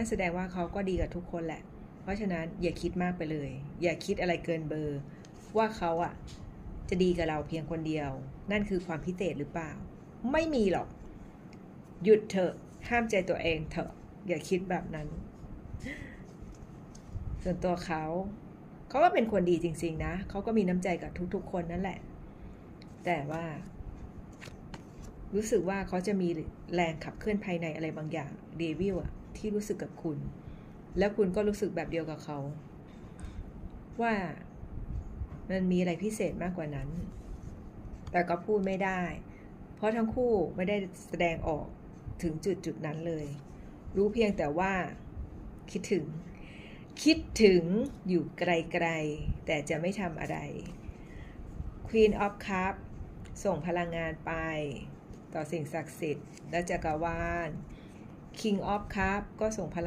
นั่นแสดงว่าเขาก็ดีกับทุกคนแหละ เพราะฉะนั้นอย่าคิดมากไปเลย อย่าคิดอะไรเกินเบอร์ ว่าเขาอะจะดีกับเราเพียงคนเดียว นั่นคือความพิเศษหรือเปล่า ไม่มีหรอก หยุดเถอะ ห้ามใจตัวเองเถอะ อย่าคิดแบบนั้น ส่วนตัวเขาเขาก็เป็นคนดีจริง ๆ นะ เขาก็มีน้ำใจกับทุกๆ คนนั่นแหละ แต่ว่า รู้สึกว่าเขาจะมีแรงขับเคลื่อนภายในอะไรบางอย่างเดวิลอะ ที่รู้สึกกับคุณ แล้วคุณก็รู้สึกแบบเดียวกับเขา ว่ามันมีอะไรพิเศษมากกว่านั้น แต่ก็พูดไม่ได้ เพราะทั้งคู่ไม่ได้แสดงออกถึงจุดจุดนั้นเลย รู้เพียงแต่ว่า คิดถึง คิดถึงอยู่ไกลๆ แต่จะไม่ทำอะไร Queen of Cup ส่งพลังงานไป ต่อสิ่งศักดิ์สิทธิ์และจักรวาล King of Cup ก็ส่งพลัง